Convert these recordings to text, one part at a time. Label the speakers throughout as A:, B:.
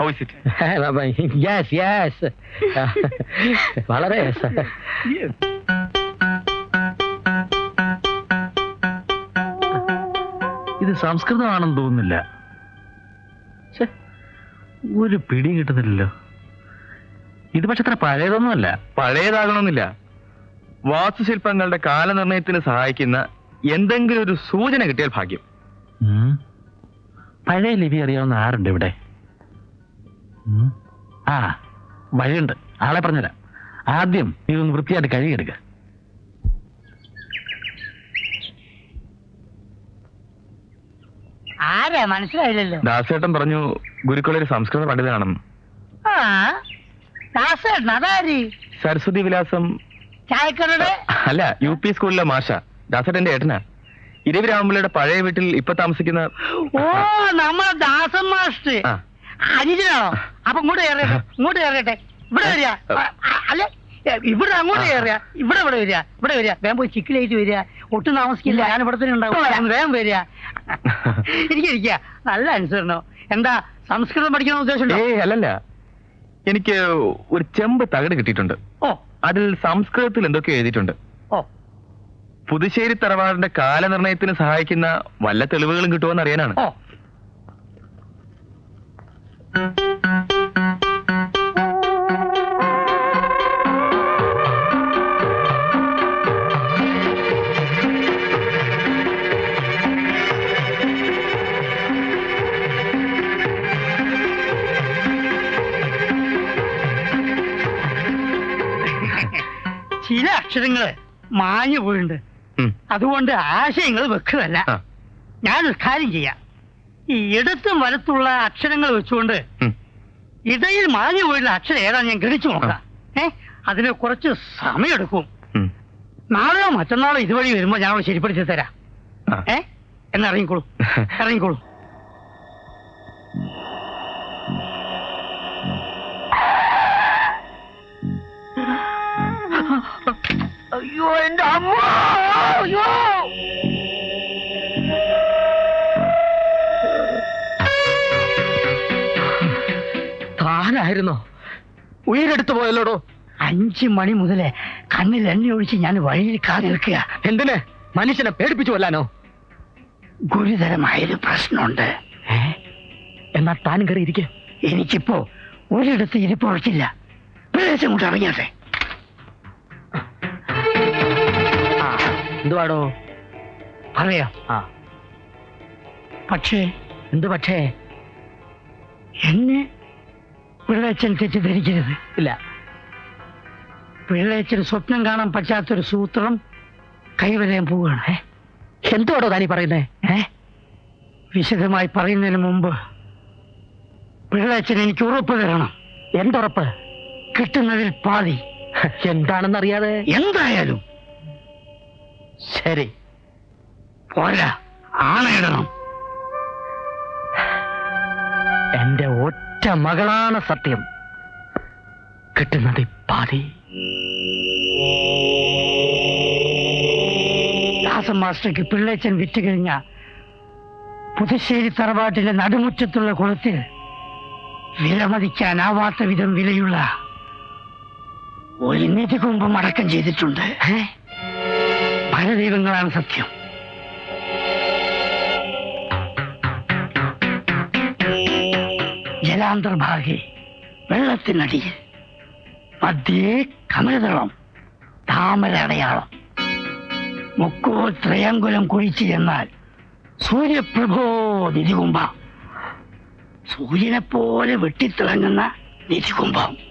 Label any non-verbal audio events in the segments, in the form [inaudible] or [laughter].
A: How is it
B: yes yes വളരെ.
A: ഇത് സംസ്കൃതമാണെന്ന് തോന്നുന്നില്ല. ഒരു പിടിയും കിട്ടുന്നില്ലല്ലോ. ഇത് പക്ഷെ അത്ര പഴയതൊന്നുമല്ല. പഴയതാകണമെന്നില്ല. വാസ്തുശില്പങ്ങളുടെ കാലനിർണയത്തിന് സഹായിക്കുന്ന എന്തെങ്കിലും ഒരു സൂചന കിട്ടിയാൽ ഭാഗ്യം. പഴയ ലിപി അറിയാവുന്ന ആരുണ്ട് ഇവിടെ. ആ വഴിയുണ്ട്. ആളെ പറഞ്ഞുതരാം. ആദ്യം നീ ഇതൊന്ന് വൃത്തിയായിട്ട് കഴുകിയെടുക്കുക
C: ആരാ? മനസ്സിലായില്ലല്ലോ.
A: ദാസേട്ടൻ പറഞ്ഞു ഗുരുക്കളൊരു സംസ്കൃത പണ്ഡിതനാണെന്ന്.
C: ആ ദാസേട്ടൻ അതാര്?
A: സരസ്വതി വിലാസം.
C: ചായക്കടയുടെ?
A: അല്ല യു പി സ്കൂളിലെ മാഷ. ദാസേട്ടന്റെ ഏട്ടനാ. ഇരവി രാമപിള്ളയുടെ പഴയ വീട്ടിൽ ഇപ്പൊ താമസിക്കുന്ന
C: ഓ നമ്മളെ ദാസൻ മാസ്റ്റർ
A: ആ.
C: അനുജനാണോ അപ്പൊ ഇങ്ങോട്ട് കയറട്ടെ. ഇങ്ങോട്ട് കയറട്ടെ. ഇവിടെ വരിക. അല്ലെ? ഇവിടെ അങ്ങോട്ട് കയറുക. ഇവിടെ ഇവിടെ വരിക. ഇവിടെ വരിക. വേഗം പോയി ചിക്കിലേക്ക് വരിക. ഒട്ടും താമസിക്കില്ല. ഞാൻ ഇവിടെ തന്നെ ഉണ്ടാവും. വേഗം വരിക. [laughs] ഇരിക്കുക നല്ല അനുസരണോ എന്താ സംസ്കൃതം പഠിക്കണമെന്ന് ഉദ്ദേശമുണ്ടോ?
A: ഏയ് അല്ലല്ല. എനിക്ക് ഒരു ചെമ്പ് തകട് കിട്ടിയിട്ടുണ്ട്.
C: ഓ.
A: അതിൽ സംസ്കൃതത്തിൽ എന്തൊക്കെ എഴുതിയിട്ടുണ്ട്.
C: ഓ.
A: പുതുശ്ശേരി തറവാടിന്റെ കാലനിർണയത്തിന് സഹായിക്കുന്ന വല്ല തെളിവുകളും കിട്ടുമോ അറിയാനാണ്
C: ഓ. ചില അക്ഷരങ്ങൾ മാഞ്ഞു പോയിട്ടുണ്ട്. അതുകൊണ്ട് ആശയങ്ങൾ വെക്കുന്നതല്ല
A: ഞാൻ
C: ഞാനൊരു കാര്യം ചെയ്യാം. ഈ ഇടത്തും വലത്തുള്ള അക്ഷരങ്ങൾ വെച്ചുകൊണ്ട് ഇടയിൽ മാഞ്ഞു പോയുള്ള അക്ഷരം ഏതാ ഞാൻ ഗണിച്ചു നോക്കാം. ഏ? അതിന് കുറച്ച് സമയമെടുക്കും. നാളെയോ മറ്റന്നാളോ ഇതുവഴി വരുമ്പോ ഞാൻ അവിടെ ശരിപ്പെടുത്തി തരാം. ഏ? എന്ന് ഇറങ്ങിക്കോളൂ ഇറങ്ങിക്കോളൂ [laughs] അയ്യോ എന്റെ അമ്മ! അയ്യോ!
B: താനായിരുന്നോ ഉയരെടുത്തു പോയല്ലോടോ?
C: അഞ്ചു മണി മുതലേ കണ്ണിൽ എണ്ണ ഒഴിച്ച് ഞാൻ വഴിയിൽ കാതി നിൽക്കുക
B: എന്തിന്? മനുഷ്യനെ പേടിപ്പിച്ചു കൊല്ലാനോ?
C: ഗുരുതരമായൊരു പ്രശ്നമുണ്ട്?
B: എന്നാ താനും കയറി ഇരിക്കെ.
C: എനിക്കിപ്പോ ഒരിടത്ത് ഇരിപ്പുറച്ചില്ല പ്രദേശം കൊണ്ട് ഇറങ്ങിയാട്ടെ.
B: എന്തുവാടോ?
C: പറയാം.
B: ആ.
C: പക്ഷേ
B: എന്ത് പക്ഷേ?
C: എന്നെ പിള്ളേച്ചൻ തെറ്റിദ്ധരിക്കരുത്.
B: ഇല്ല.
C: പിള്ളേച്ചൻ സ്വപ്നം കാണാൻ പറ്റാത്തൊരു സൂത്രം കൈവരയാൻ പോവുകയാണ്.
B: എന്തോടോ താനീ പറയുന്നേ?
C: ഏ? വിശദമായി പറയുന്നതിന് മുമ്പ് പിള്ളേച്ചൻ എനിക്ക് ഉറപ്പ് തരണം.
B: എന്തുറപ്പ്?
C: കിട്ടുന്നതിൽ പാതി.
B: എന്താണെന്ന് അറിയാതെ
C: എന്തായാലും
B: ശരി.
C: പോരാ. ആണയിടണം
B: എന്റെ ഒറ്റ മകളാണ് സത്യം. കിട്ടുന്നത് പാതി.
C: ദാസൻ മാസ്റ്റർക്ക് പിള്ളേച്ചൻ വിറ്റ് കഴിഞ്ഞ പുതുശ്ശേരി തറവാട്ടിലെ നടുമുറ്റത്തുള്ള കുളത്തിൽ വിലമതിക്കാനാവാത്ത വിധം വിലയുള്ള ഒരു നിധി കുംഭം അടക്കം ചെയ്തിട്ടുണ്ട്? പല ദൈവങ്ങളാണ് സത്യം. ജലാന്തർഭാഗെ വെള്ളത്തിനടിയിൽ മധ്യേ കമലതളം താമര അടയാളം. മുക്കോ ത്രയങ്കുലം കുഴിച്ചു ചെന്നാൽ സൂര്യപ്രഭോ നിധികുംഭ. സൂര്യനെ പോലെ വെട്ടിത്തിളങ്ങുന്ന നിധികുംഭം.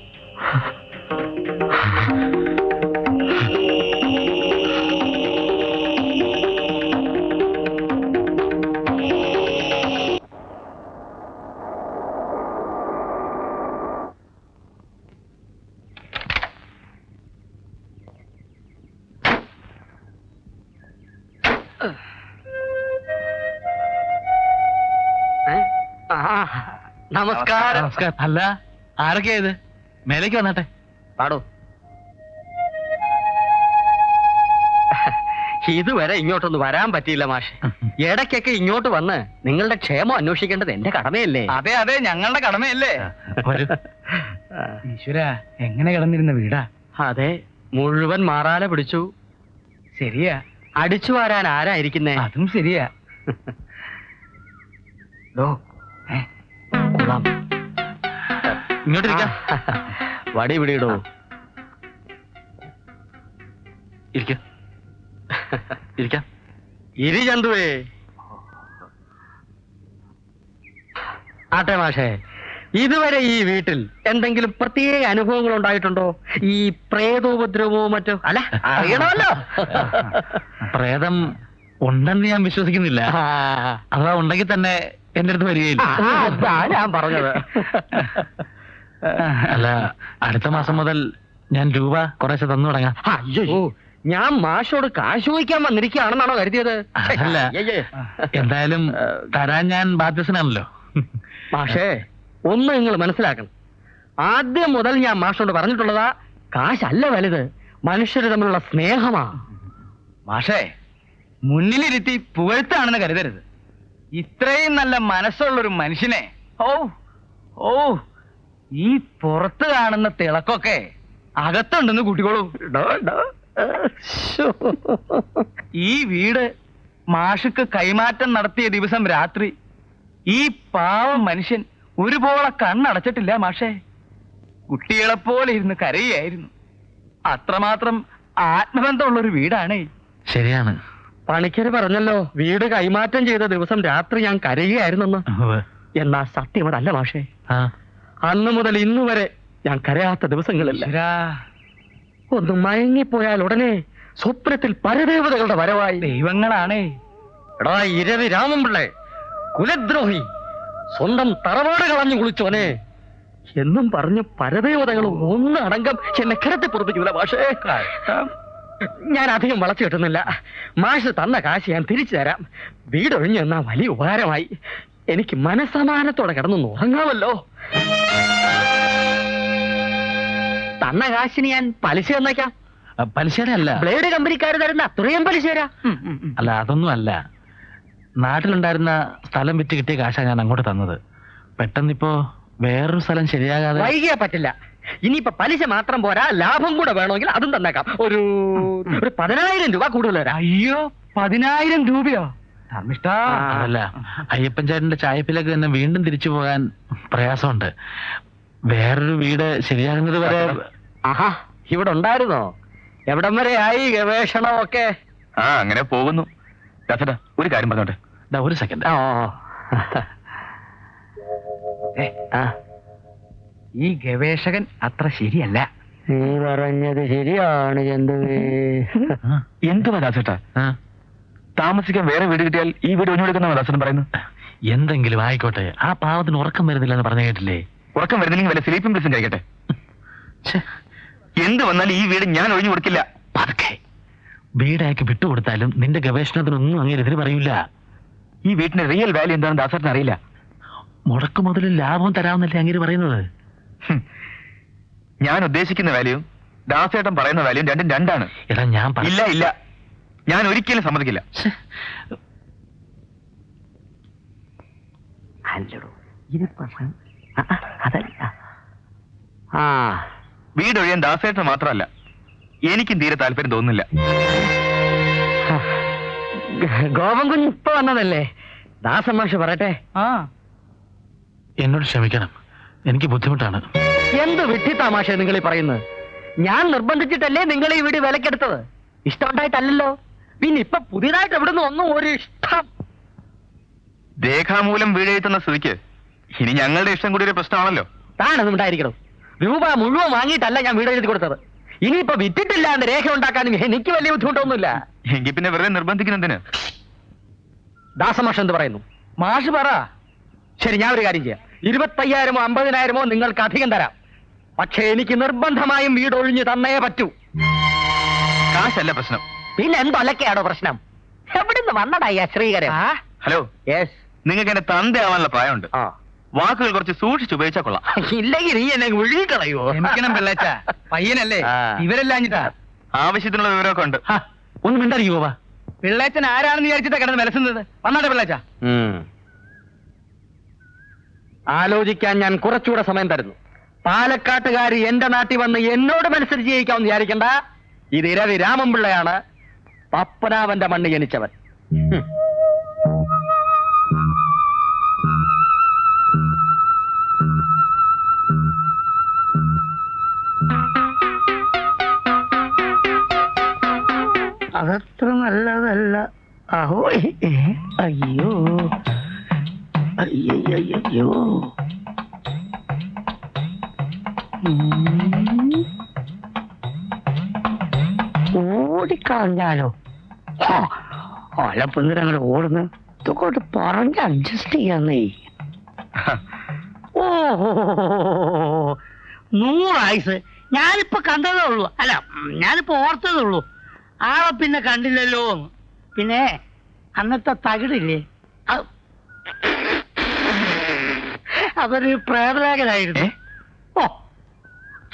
B: നമസ്കാരം.
A: നമസ്കാരം. അല്ല ആരൊക്കെയാ ഇത്? മേലേക്ക് വന്നാട്ടെ.
B: പാടോ. ഇതുവരെ ഇങ്ങോട്ടൊന്ന് വരാൻ പറ്റിയില്ല മാഷെ. ഇടയ്ക്കൊക്കെ ഇങ്ങോട്ട് വന്ന് നിങ്ങളുടെ ക്ഷേമം അന്വേഷിക്കേണ്ടത് എന്റെ കടമയല്ലേ?
D: അതെ അതെ ഞങ്ങളുടെ കടമയല്ലേ?
A: വരൂ.
D: ഈശ്വര എങ്ങനെ കിടന്നിരുന്ന വീടാ?
B: അതെ മുഴുവൻ മാറാല പിടിച്ചു.
D: ശരിയാ.
B: അടിച്ചു വാരാൻ ആരായിരിക്കുന്നേ
D: അതും ശരിയാ. [laughs] [laughs]
B: വടി പിടിയിടൂ
A: ഇരിക്ക. ഇരിക്കാം.
B: ഇരി ചന്തുവേ. ആട്ടെ മാഷേ ഇതുവരെ ഈ വീട്ടിൽ എന്തെങ്കിലും പ്രത്യേക അനുഭവങ്ങൾ ഉണ്ടായിട്ടുണ്ടോ? ഈ പ്രേതോപദ്രവമോ മറ്റോ? അല്ല അറിയണമല്ലോ.
A: പ്രേതം ഉണ്ടെന്ന് ഞാൻ വിശ്വസിക്കുന്നില്ല. അഥവാ ഉണ്ടെങ്കിൽ തന്നെ എന്റെ അടുത്ത് വരികയില്ല.
B: അതാ ഞാൻ പറഞ്ഞത്. [laughs]
A: അല്ല അടുത്ത മാസം മുതൽ ഞാൻ രൂപ കുറേശ്ശെ തന്നു തുടങ്ങാം.
B: അയ്യോ ഞാൻ മാഷോട് കാശ് ചോദിക്കാൻ വന്നിരിക്കുകയാണെന്നാണോ കരുതിയത്? ഛെ,
A: അതല്ല.
B: അയ്യയ്യേ.
A: എന്തായാലും തരാൻ ഞാൻ ബാധ്യസ്ഥനാണല്ലോ.
B: മാഷേ ഒന്ന് നിങ്ങൾ മനസ്സിലാക്കണം. ആദ്യം മുതൽ ഞാൻ മാഷോട് പറഞ്ഞിട്ടുള്ളതാ കാശല്ല വലുത്. മനുഷ്യർ തമ്മിലുള്ള സ്നേഹമാ.
D: മാഷേ മുന്നിലിരുത്തി പുകഴ്ത്താണെന്ന് കരുതരുത്. ഇത്രയും നല്ല മനസ്സുള്ള ഒരു മനുഷ്യനെ. ഓ ഓ ഈ പുറത്ത് കാണുന്ന തിളക്കൊക്കെ അകത്തുണ്ടെന്ന് കൂട്ടിക്കോളൂ. ഈ വീട് മാഷുക്ക് കൈമാറ്റം നടത്തിയ ദിവസം രാത്രി ഈ പാവം മനുഷ്യൻ ഒരുപോലെ കണ്ണടച്ചിട്ടില്ല മാഷേ. കുട്ടികളെപ്പോലെ ഇരുന്ന് കരയായിരുന്നു അത്രമാത്രം ആത്മബന്ധമുള്ള ഒരു വീടാണേ.
A: ശരിയാണ്.
B: പണിക്കര് പറഞ്ഞല്ലോ വീട് കൈമാറ്റം ചെയ്ത ദിവസം രാത്രി ഞാൻ കരയുകയായിരുന്നെന്ന്. എന്നാ സത്യം അതല്ല മാഷേ. അന്ന് മുതൽ ഇന്നു വരെ ഞാൻ കരയാത്ത ദിവസങ്ങളില്ല. ഒന്ന് മയങ്ങിപ്പോയാൽ ഉടനെ സ്വപ്നത്തിൽ പരദേവതകളുടെ വരവായി.
D: ദൈവങ്ങളാണ്.
B: എടാ ഇരവി രാമൻപിള്ളേ കുലദ്രോഹി സ്വന്തം തറവാട് കളഞ്ഞു കുളിച്ചോനെ എന്നും പറഞ്ഞു പരദേവതകളും ഒന്ന് അടങ്കം എന്നെ കിടത്തി പുറപ്പിക്കൂല മാഷേ ഞാൻ അധികം വളച്ചു കിട്ടുന്നില്ല. മാഷ് തന്ന കാശ് ഞാൻ തിരിച്ചു തരാം. വീടൊഴിഞ്ഞു എന്നാ വലിയ ഉപകാരമായി. എനിക്ക് മനസമാനത്തോടെ കിടന്നു ഉറങ്ങാമല്ലോ. തന്ന കാശിന് ഞാൻ പലിശ തന്നേക്കാം.
A: പലിശയല്ല പലിശയുടെ അല്ല.
B: ബ്ലേഡ് കമ്പനിക്കാർ തരുന്ന അത്രയും പലിശ തരാം.
A: അല്ല അതൊന്നും അല്ല. നാട്ടിലുണ്ടായിരുന്ന സ്ഥലം വിറ്റ് കിട്ടിയ കാശാണ് ഞാൻ അങ്ങോട്ട് തന്നത്. പെട്ടെന്നിപ്പോ വേറൊരു സ്ഥലം ശരിയാകാതെ
B: വൈകിയാ പറ്റില്ല. ഇനിയിപ്പോ പലിശ മാത്രം പോരാ ലാഭം കൂടെ വേണമെങ്കിൽ അതും തന്നേക്കാം. ഒരു ഒരു പതിനായിരം രൂപ കൂടുതൽ തരാം
D: അയ്യോ പതിനായിരം രൂപയോ? ധർമ്മിഷ്ഠ.
A: അല്ല അയ്യപ്പൻ ചേട്ടന്റെ ചായപ്പിലൊക്കെ തന്നെ വീണ്ടും തിരിച്ചു പോകാൻ പ്രയാസമുണ്ട്. വേറൊരു വീട് ശരിയാകുന്നത് വരെ
B: ആഹാ ഇവിടെ ഉണ്ടായിരുന്നോ? എവിടം വരെ ആയി ഗവേഷണം ഒക്കെ
E: ആ അങ്ങനെ പോകുന്നു. ദാസേട്ടാ ഒരു കാര്യം പറഞ്ഞോട്ടെ.
A: ദാ ഒരു സെക്കൻഡ്
B: ഓ
D: ഏ,
B: ആ,
D: ഈ ഗവേഷകൻ അത്ര ശരിയല്ല.
B: നീ പറഞ്ഞത് ശരിയാണ് ചന്തുവേ
E: എന്തുവാ ദാസേട്ടാ? താമസിക്കാൻ വേറെ വീട് കിട്ടിയാൽ ഈ വീട് ഒഴിഞ്ഞെടുക്കുന്ന ദാസേട്ടൻ പറയുന്നു
A: എന്തെങ്കിലും ആയിക്കോട്ടെ. ആ പാവത്തിന് ഉറക്കം വരുന്നില്ല എന്ന് പറഞ്ഞു കേട്ടില്ലേ?
E: ഉറക്കം വരുന്നില്ലെങ്കിൽ വല്ല സ്ലീപ്പിംഗ് പ്ലസ് കഴിക്കട്ടെ. എന്ത് വന്നാലും ഈ വീട് ഞാൻ ഒഴിഞ്ഞു കൊടുക്കില്ല.
A: പതുക്കെ. വീടാക്കി വിട്ടുകൊടുത്താലും നിന്റെ ഗവേഷണത്തിനൊന്നും അങ്ങനെ എതിര് പറയൂല.
E: ഈ വീട്ടിന്റെ റിയൽ വാല്യൂ എന്താണെന്ന് ദാസേട്ടൻ അറിയില്ല.
A: മുടക്കുമുതലും ലാഭം തരാമെന്നല്ലേ അങ്ങനെ പറയുന്നത്.
E: ഞാൻ ഉദ്ദേശിക്കുന്ന വാല്യൂ ദാസേട്ടൻ പറയുന്ന വാല്യൂ രണ്ടും രണ്ടാണ്.
A: എടാ ഞാൻ പറ-
E: ഇല്ല ഇല്ല. ഞാൻ ഒരിക്കലും സമ്മതിക്കില്ല.
A: വീടൊഴിയാൻ
B: അല്ലടോ ഇത് പ്രശ്നം ആ, ആ, അതല്ല. ആ.
E: വീട് ഒഴിയാൻ ദാസേട്ടൻ മാത്രമല്ല എനിക്കും തീരെ താല്പര്യം തോന്നുന്നില്ല.
B: ഗോപൻ കുഞ്ഞ് ഇപ്പൊ വന്നതല്ലേ? ദാസമാഷ് പറയട്ടെ.
D: ആ.
A: എന്നോട് ക്ഷമിക്കണം. എനിക്ക് ബുദ്ധിമുട്ടാണ്.
B: എന്ത് വിട്ടി തമാശ നിങ്ങൾ ഈ പറയുന്നത്? ഞാൻ നിർബന്ധിച്ചിട്ടല്ലേ നിങ്ങൾ ഈ വീട് വിലക്കെടുത്തത്? ഇഷ്ടമുണ്ടായിട്ടല്ലല്ലോ. പിന്നെ ഇപ്പൊ പുതിയതായിട്ട് എവിടുന്ന് ഒന്നും ഒരു ഇഷ്ടം
E: രേഖാമൂലം വീഴെഴുത്തുന്ന സ്ഥിതിക്ക് ഇനി ഞങ്ങളുടെ ഇഷ്ടം കൂടി ഒരു പ്രശ്നമാണല്ലോ.
B: താനതും ഉണ്ടായിരിക്കണം. രൂപ മുഴുവൻ വാങ്ങിയിട്ടല്ല ഞാൻ വീട് എഴുതി കൊടുത്തത്. ഇനിയിപ്പോ വിറ്റിട്ടില്ല എന്ന് രേഖ ഉണ്ടാക്കാനും എനിക്ക് വലിയ ബുദ്ധിമുട്ടൊന്നുമില്ല.
E: എങ്കിൽ പിന്നെ വെറുതെ നിർബന്ധിക്കുന്നതിന്
B: ദാസമാഷ് എന്ത് പറയുന്നു?
D: മാഷ് പറ.
B: ശരി ഞാൻ ഒരു കാര്യം ചെയ്യാം. ഇരുപത്തയ്യായിരമോ അമ്പതിനായിരമോ നിങ്ങൾക്ക് അധികം തരാം. പക്ഷെ എനിക്ക് നിർബന്ധമായും വീടൊഴിഞ്ഞു തന്നേ പറ്റൂ.
E: കാശല്ല പ്രശ്നം.
B: പിന്നെ എന്തൊലക്കെയാണോ പ്രശ്നം? എവിടുന്ന് വന്നടാ ശ്രീകരൻ
E: ഹലോ.
B: യെസ്.
E: നിങ്ങൾക്ക് എന്നെ തന്തയാവാനുള്ള പ്രായമുണ്ട്.
B: ആ.
E: വാക്കുകൾ കുറച്ച് സൂക്ഷിച്ചു ഉപയോഗിച്ചാൽ കൊള്ളാം.
B: ഇല്ലെങ്കിൽ നീ എന്നെ ഒഴുകിക്കളയോ
D: ക്ഷമിക്കണം പിള്ളേച്ച. പയ്യനല്ലേ?
B: ഇവരെല്ലാം
D: ഇവരെല്ലാഞ്ഞിട്ടാ.
E: ആവശ്യത്തിനുള്ള വിവരമൊക്കെ ഉണ്ട്.
A: ഒന്നും വാ.
D: പിള്ളേച്ചൻ ആരാണെന്ന് വിചാരിച്ചിട്ടാ കിടന്ന് വിലസുന്നത്? വന്നാട്ടെ പിള്ളേച്ച.
B: ആലോചിക്കാൻ ഞാൻ കുറച്ചുകൂടെ സമയം തരുന്നു. പാലക്കാട്ടുകാർ എന്റെ നാട്ടിൽ വന്ന് എന്നോട് മത്സരിച്ച് ജയിക്കാമെന്ന് വിചാരിക്കണ്ട. ഇത് ഇരവി രാമൻപിള്ളയാണ്. പപ്പനാവന്റെ മണ്ണ് ജനിച്ചവൻ.
C: അതത്ര നല്ലതല്ല. അഹോ അയ്യോ. അയ്യോ ഓടിക്കളഞ്ഞാലോ? ഓലപ്പന്തിര അങ്ങനെ ഓടുന്നു. ഇതൊക്കെ പറഞ്ഞ് അഡ്ജസ്റ്റ് ചെയ്യാന്നേ. ഓ നൂറായുസ് ഞാനിപ്പോ കണ്ടതേ ഉള്ളൂ. അല്ല ഞാനിപ്പോ ഓർത്തതേ ഉള്ളൂ. ആളെ പിന്നെ കണ്ടില്ലല്ലോ. പിന്നെ അന്നത്തെ തകിടില്ലേ അത് അതൊരു പ്രേതലേഖനായിരുന്നു ഓ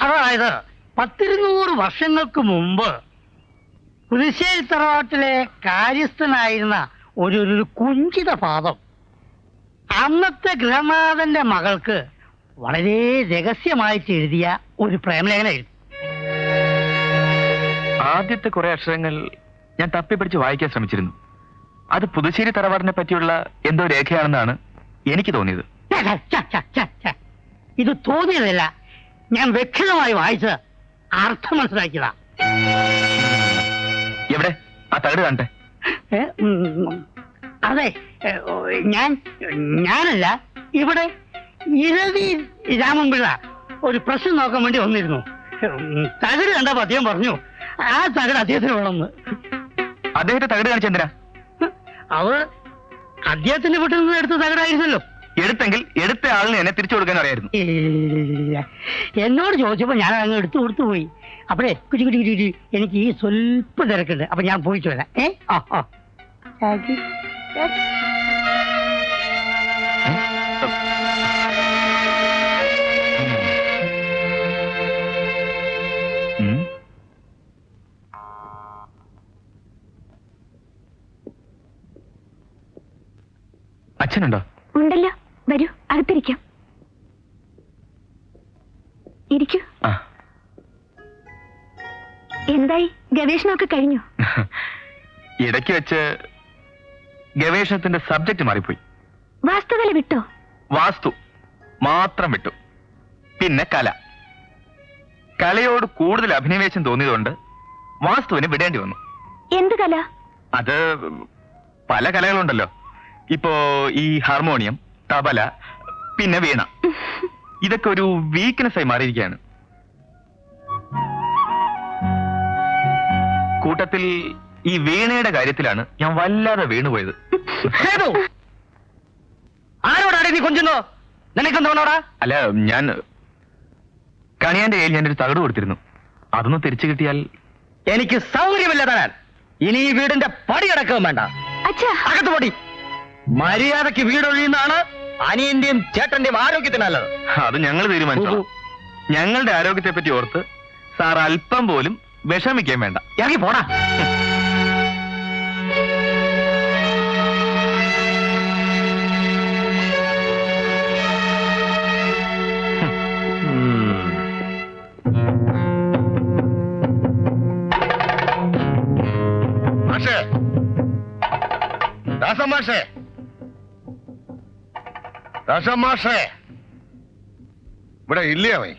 C: അതായത് പത്തിരുന്നൂറ് വർഷങ്ങൾക്ക് മുമ്പ് പുതുശ്ശേരി തറവാട്ടിലെ കാര്യസ്ഥനായിരുന്ന ഒരു ഒരു കുഞ്ചിത പാദം അന്നത്തെ ഗൃഹനാഥന്റെ മകൾക്ക് വളരെ രഹസ്യമായിട്ട് എഴുതിയ ഒരു പ്രേമലേഖനായിരുന്നു.
E: ആദ്യത്തെ കുറെ അക്ഷരങ്ങൾ ഞാൻ തപ്പിപ്പിടിച്ച് വായിക്കാൻ ശ്രമിച്ചിരുന്നു. അത് പുതുശ്ശേരി തറവാടിനെ പറ്റിയുള്ള എന്തോ രേഖയാണെന്നാണ് എനിക്ക് തോന്നിയത്.
C: ഇത് തോന്നിയതല്ല. ഞാൻ വ്യക്തമായി വായിച്ച് അർത്ഥം മനസ്സിലാക്കിയതാ
E: എവിടെ? ആ തകട് കാണട്ടെ
C: അതെ ഞാൻ ഞാനല്ല ഇവിടെ ഇരവി രാമൻപിള്ള ഒരു പ്രശ്നം നോക്കാൻ വേണ്ടി വന്നിരുന്നു. തകട് കണ്ടപ്പോ അദ്ദേഹം പറഞ്ഞു. ആ തകട് അദ്ദേഹത്തിന് വേണമെന്ന്.
E: അദ്ദേഹത്തെ തകട് കാണിച്ചെന്തിനാ? അവ
C: അത് അദ്ദേഹത്തിന്റെ വീട്ടിൽ നിന്ന് എടുത്ത തകടായിരുന്നല്ലോ.
E: എടുത്തെങ്കിൽ എടുത്ത ആളിന് എന്നെ തിരിച്ചു കൊടുക്കാൻ അറിയായിരുന്നു.
C: എന്നോട് ചോദിച്ചപ്പോ ഞാൻ അങ്ങ് എടുത്തു കൊടുത്തു പോയി. അപ്പഴേ കുറ്റി കുറ്റി കുറ്റി എനിക്ക് ഈ സ്വല്പ തിരക്കുണ്ട്. അപ്പൊ ഞാൻ പോയിട്ട് വരാം. ഏ? ആ ആ.
E: അച്ഛനുണ്ടോ?
F: വരൂ അകത്തിരിക്കാം ഇരിക്കൂ എന്തായി? ഗവേഷണമൊക്കെ കഴിഞ്ഞു? [laughs]
E: ഇടയ്ക്ക് വെച്ച് ഗവേഷണത്തിന്റെ സബ്ജക്ട് മാറിപ്പോയി.
F: വാസ്തുതല വിട്ടോ?
E: വാസ്തു മാത്രം വിട്ടു. പിന്നെ കല. കലയോട് കൂടുതൽ അഭിനിവേശം തോന്നിയതുകൊണ്ട് വാസ്തുവിന് വിടേണ്ടി വന്നു.
F: എന്ത് കല?
E: അത് പല കലകളുണ്ടല്ലോ. ഇപ്പോ ഈ ഹാർമോണിയം തബല പിന്നെ വീണ. ഇതൊക്കെ ഒരു വീക്ക്നെസ് ആയി മാറിയിരിക്കുകയാണ്. കൂട്ടത്തിൽ ഈ വീണയുടെ കാര്യത്തിലാണ് ഞാൻ വല്ലാതെ വീണുപോയത്.
B: സേതു ആരോടാടി നീ കൊഞ്ചുന്നോ? നിനക്കെന്തോണോടാ
E: അല്ല ഞാൻ കണിയാന്റെ കയ്യിൽ ഞാനൊരു തകട് കൊടുത്തിരുന്നു. അതൊന്ന് തിരിച്ചു കിട്ടിയാൽ
B: എനിക്ക് സൗകര്യമില്ല തരാൻ. ഇനി ഈ വീടിന്റെ പടി അടക്കം വേണ്ട. അകത്ത് പൊടി. മര്യാദയ്ക്ക് വീടൊഴിയുന്നതാണ് അനിയന്റെയും ചേട്ടന്റെയും ആരോഗ്യത്തിനല്ല
E: അത് ഞങ്ങൾ തീരുമാനിച്ചു? ഞങ്ങളുടെ ആരോഗ്യത്തെ പറ്റി ഓർത്ത് സാർ അല്പം പോലും വിഷമിക്കാൻ വേണ്ട.
B: ഇറങ്ങി പോടാ.
G: മാഷേ. ദാസം മാഷേ. ഇവിടെ ഇല്ലേ അവൻ?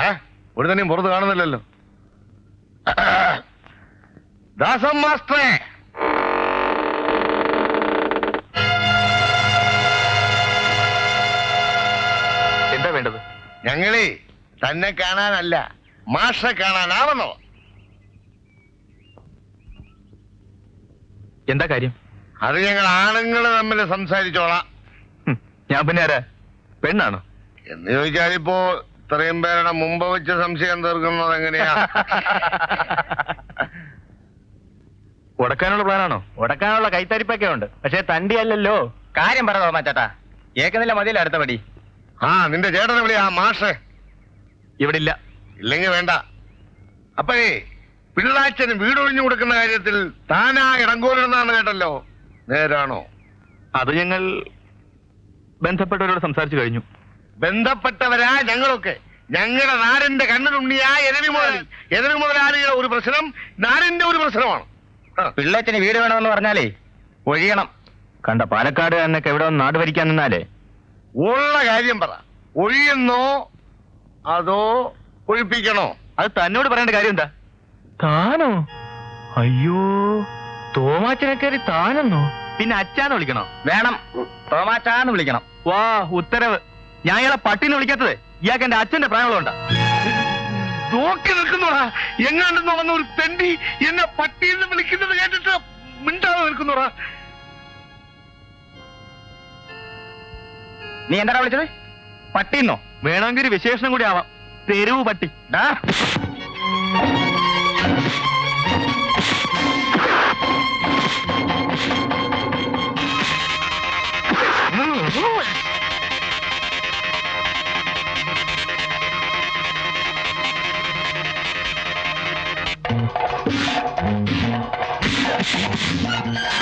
G: ആ ഇവിടെ തന്നെയും പുറത്ത് കാണുന്നില്ലല്ലോ. ദാസം മാസ്റ്ററേ.
E: എന്താ വേണ്ടത്?
G: ഞങ്ങളേ തന്നെ കാണാനല്ല മാഷെ കാണാനാവണോ
E: എന്താ കാര്യം?
G: അത് ഞങ്ങൾ ആണുങ്ങൾ തമ്മിൽ സംസാരിച്ചോളാം.
E: ഞാൻ പിന്നെ ആരാ? പെണ്ണാണോ?
G: എന്ന് ചോദിച്ചാൽ ഇപ്പോ ഇത്രയും പേരുടെ മുമ്പ് വെച്ച് സംശയം തീർക്കുന്നത് എങ്ങനെയാ?
E: ഉടക്കാനുള്ള പ്ലാനാണോ?
D: ഉടക്കാനുള്ള കൈത്തരിപ്പൊക്കെ ഉണ്ട്. പക്ഷെ തണ്ടി അല്ലല്ലോ കാര്യം പറ തോമാച്ചേട്ടാ ഏക്കുന്നില്ല മതിയല്ല അടുത്ത പടി.
G: ആ നിന്റെ ചേട്ടൻ ആ മാഷെ.
E: ഇവിടെ ഇല്ല
G: ഇല്ലെങ്കിൽ വേണ്ട. അപ്പഴേ പിള്ളാച്ചന് വീടൊഴിഞ്ഞു കൊടുക്കുന്ന കാര്യത്തിൽ താനാ ഇടങ്കോലെന്നാണ് കേട്ടല്ലോ. നേരാണോ?
E: അത് ഞങ്ങൾ ബന്ധപ്പെട്ടവരോട് സംസാരിച്ചു കഴിഞ്ഞു.
G: ബന്ധപ്പെട്ടവരാ ഞങ്ങളൊക്കെ. ഞങ്ങളുടെ നാടിന്റെ കണ്ണിലുണ്ണിയാ എരവി മുതലാളി. എരവി മുതലാളിയുടെ ഒരു പ്രശ്നം നാടിന്റെ ഒരു പ്രശ്നമാണ്. പിള്ളച്ചന്
H: പിള്ളേച്ചന് വീട് വേണമെന്ന് പറഞ്ഞാലേ ഒഴിയണം. കണ്ട പാലക്കാട് എന്നൊക്കെ എവിടെ വന്ന് നാട് ഭരിക്കാൻ നിന്നാലേ?
G: ഉള്ള കാര്യം പറ. ഒഴിയുന്നോ അതോ ഒഴിപ്പിക്കണോ?
E: അത് തന്നോട് പറയേണ്ട കാര്യം എന്താ? താനോ? അയ്യോ തോമാച്ചനെ കയറി താനെന്നോ? പിന്നെ അച്ഛാന്ന് വിളിക്കണോ?
H: വേണം. തോമാച്ചാന്ന് വിളിക്കണം.
E: വാ ഉത്തരവ്. ഞാൻ ഇയാളെ പട്ടിനെ വിളിക്കാത്തത്. ഇയാൾക്ക് എന്റെ അച്ഛന്റെ പ്രായങ്ങളുണ്ടാ.
G: നോക്കി നിൽക്കുന്നോടാ. എങ്ങാണ്ടെന്ന് വന്ന ഒരു തെണ്ടി എന്നെ പട്ടിയെന്ന് വിളിക്കുന്നത് കേട്ടിട്ട് മിണ്ടാതെ നിൽക്കുന്നോടാ.
H: നീ എന്താ വിളിച്ചത്? പട്ടിന്നോ?
E: വേണമെങ്കിൽ ഒരു വിശേഷണം കൂടി ആവാം. തെരുവ് പട്ടി.
H: ഡാ.
G: Thank
D: you.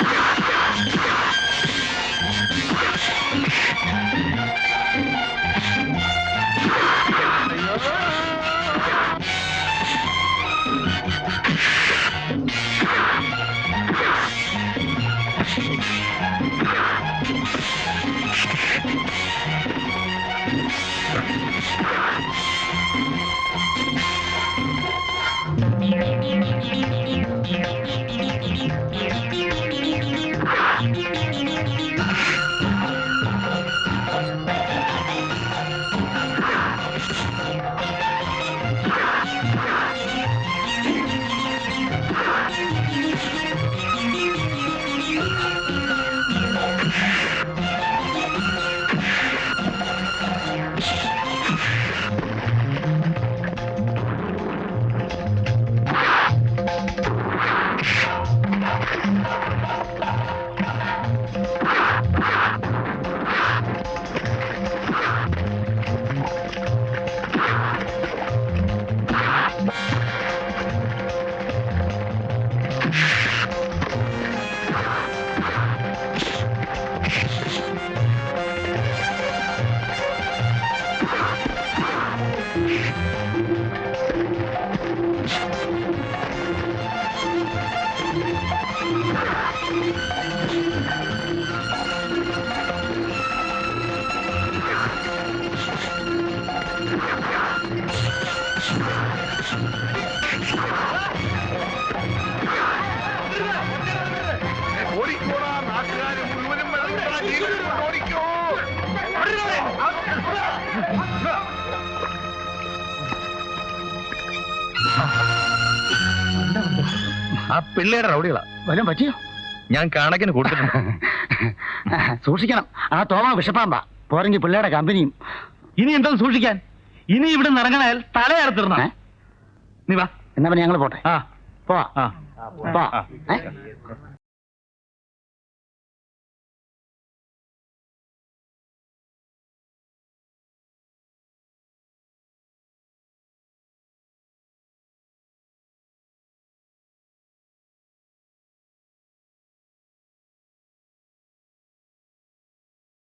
D: പിള്ളേരുടെ റൗഡികളാ.
I: വല്ലതും പറ്റിയോ?
D: ഞാൻ കണക്കിന് കൊടുത്തിട്ടുണ്ട്.
I: സൂക്ഷിക്കണം. ആ തോമ വിഷപ്പാമ്പാ പോരെങ്കിൽ പിള്ളേരുടെ കമ്പനിയും.
D: ഇനി എന്താ സൂക്ഷിക്കാൻ? ഇനി ഇവിടെ നിറങ്ങണയാൽ തലയറുത്തിരുന്ന നീ വാ.
I: എന്നാ പിന്നെ ഞങ്ങൾ പോട്ടെ?
D: ആ.
I: പോവാ.
D: ആ.
I: പോവാ. ഏ?